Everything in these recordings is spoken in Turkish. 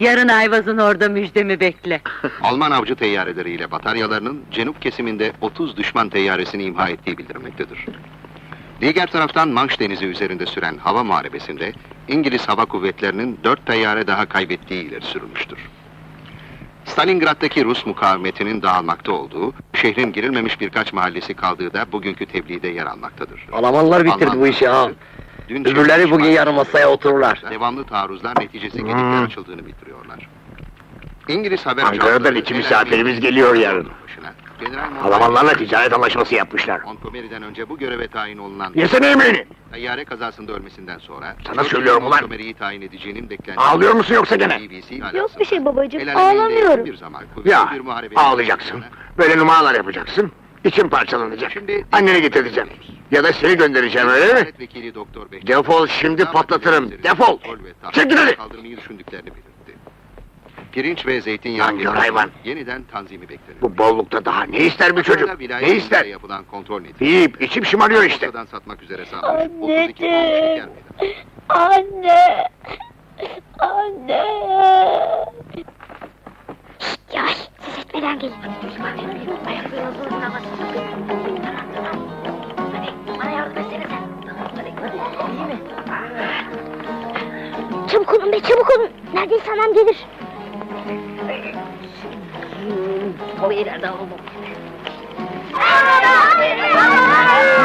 Yarın Ayvaz'ın orada müjdemi bekle. Alman avcı teyyareleriyle bataryalarının Cenup kesiminde 30 düşman teyyaresini imha ettiği bildirilmektedir. Diğer taraftan Manş Denizi üzerinde süren hava muharebesinde İngiliz Hava Kuvvetleri'nin 4 teyyare daha kaybettiği ileri sürülmüştür. Stalingrad'daki Rus mukavemetinin dağılmakta olduğu, şehrin girilmemiş birkaç mahallesi kaldığı da bugünkü tebliğde yer almaktadır. Almanlar bitirdi Alman bu işi ha. Dün Öbürleri bugün yarın masaya otururlar. Devamlı taarruzlar neticesi gedikler Hmm. açıldığını bildiriyorlar. İngiliz haber Ankara'dan iki misafirimiz geliyor yarın. Almanlarla ticaret anlaşması yapmışlar. Montgomery'den önce bu göreve tayin olunan Yesene yemeğini! tayyare kazasında ölmesinden sonra Sana söylüyorum ulan! Montgomery'yi tayin edeceğinin beklendiği Ağlıyor musun yoksa gene? Yok bir şey babacığım, ağlamıyorum. bir zaman Ya, bir ağlayacaksın. Böyle numaralar yapacaksın. İçin parçalanacak. Şimdi Anneni getireceğim. Ya da seni göndereceğim öyle mi? Vekili Doktor Behçet- Defol şimdi patlatırım. Defol! Çekil hadi! Kaldırmayı düşündüklerini belirtti. Pirinç ve zeytinyağı Nankör hayvan! yeniden tanzimi bekleniyor. Bu bollukta daha ne ister bir çocuk? Ne ister? Yapılan kontrol neticesinde Yiyip içip şımarıyor işte. Ortadan satmak üzere sağlamış. 32 ton Anneciğim. Anne! Anne! Şşt, yavaş, ses etmeden gelin. Ayaklarınızın Tamam, tamam. Hadi, bana yardım etsene sen. Tamam, hadi, hadi. İyi mi? Çabuk olun be, çabuk olun. Neredeyse anam gelir. O ileride. Hadi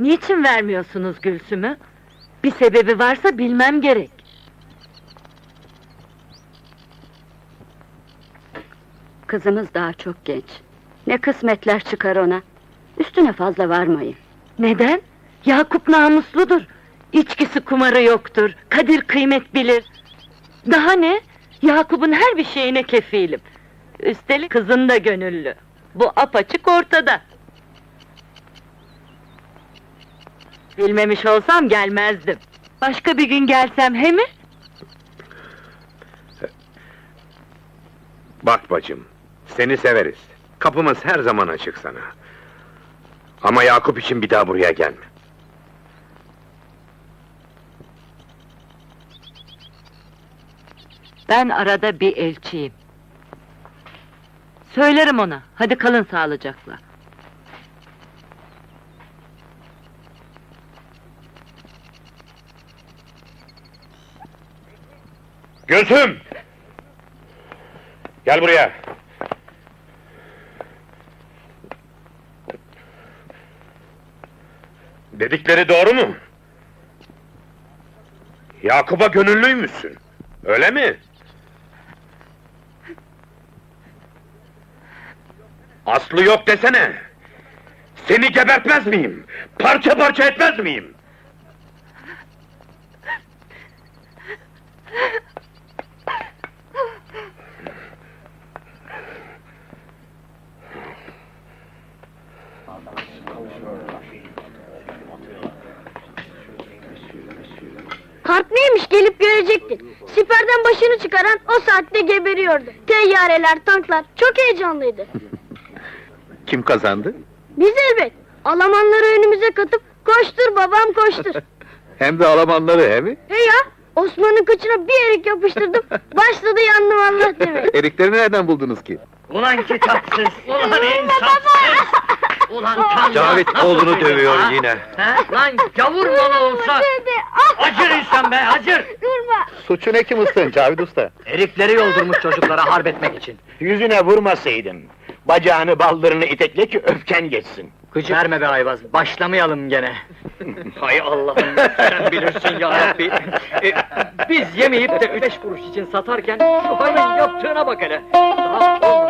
Niçin vermiyorsunuz Gülsüm'ü? Bir sebebi varsa bilmem gerek. Kızımız daha çok genç. Ne kısmetler çıkar ona. Üstüne fazla varmayın. Neden? Yakup namusludur. İçkisi kumarı yoktur. Kadir kıymet bilir. Daha ne? Yakup'un her bir şeyine kefilim. Üstelik kızın da gönüllü. Bu apaçık ortada. Bilmemiş olsam gelmezdim. Başka bir gün gelsem he mi? Bak bacım, seni severiz. Kapımız her zaman açık sana. Ama Yakup için bir daha buraya gelme. Ben arada bir elçiyim. Söylerim ona. Hadi kalın sağlıcakla. Gülsüm! Gel buraya. Dedikleri doğru mu? Yakup'a gönüllüymüşsün. Öyle mi? Aslı yok desene. Seni gebertmez miyim? Parça parça etmez miyim? Neymiş gelip görecektin. Siperden başını çıkaran o saatte geberiyordu. Teyyareler, tanklar çok heyecanlıydı. Kim kazandı? Biz elbet. Almanları önümüze katıp koştur babam koştur. Hem de Almanları he mi? He ya Osman'ın kıçına bir erik yapıştırdım. Başladı yandım Allah demeye. Erikleri nereden buldunuz ki? Ulan kitapsız! Ulan insafsız! Ulan tam Cavit oğlunu dövüyor yine. He? Lan gavur malı olsa acır insan be acır. Durma. Suçu ne ki mıstın Cavit Usta? Herifleri yoldurmuş çocuklara harp etmek için. Yüzüne vurmasaydın. Bacağını baldırını itekle ki öfken geçsin. Gıcık. Verme be Ayvaz, başlamayalım gene. Hay Allah'ım, sen bilirsin ya Rabbi. E, biz yemeyip de üç beş kuruş için satarken şu hayvan yaptığına bak hele. Daha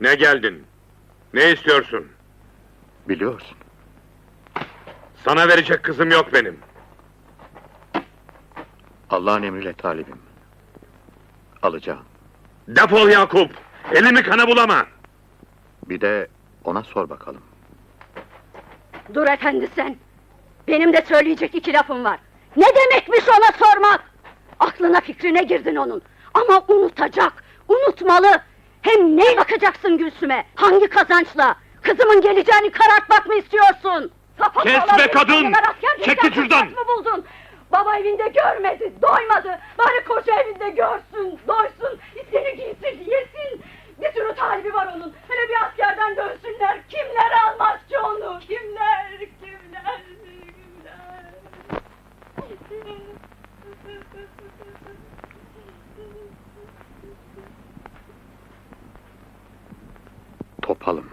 Ne geldin? Ne istiyorsun? Biliyorsun. Sana verecek kızım yok benim. Allah'ın emriyle talibim. Alacağım. Defol Yakup! Elimi kana bulama! Bir de ona sor bakalım. Dur efendi sen. Benim de söyleyecek iki lafım var. Ne demekmiş ona sormak? Aklına fikrine girdin onun. Ama unutacak, unutmalı. Hem ne bakacaksın Gülsüm'e? Hangi kazançla? Kızımın geleceğini karartmak mı istiyorsun? Sapık Kes be kadın! askerlikten Çekil şuradan! fırsat mı buldun? Baba evinde görmedi, doymadı. Bari koca evinde görsün, doysun, seni giysin, yesin. Bir sürü talibi var onun. Hele bir askerden dönsünler. Kimler almaz ki onu? Kimler, kimler? Topalım.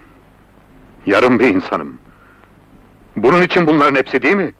Yarım bir insanım. Bunun için bunların hepsi değil mi?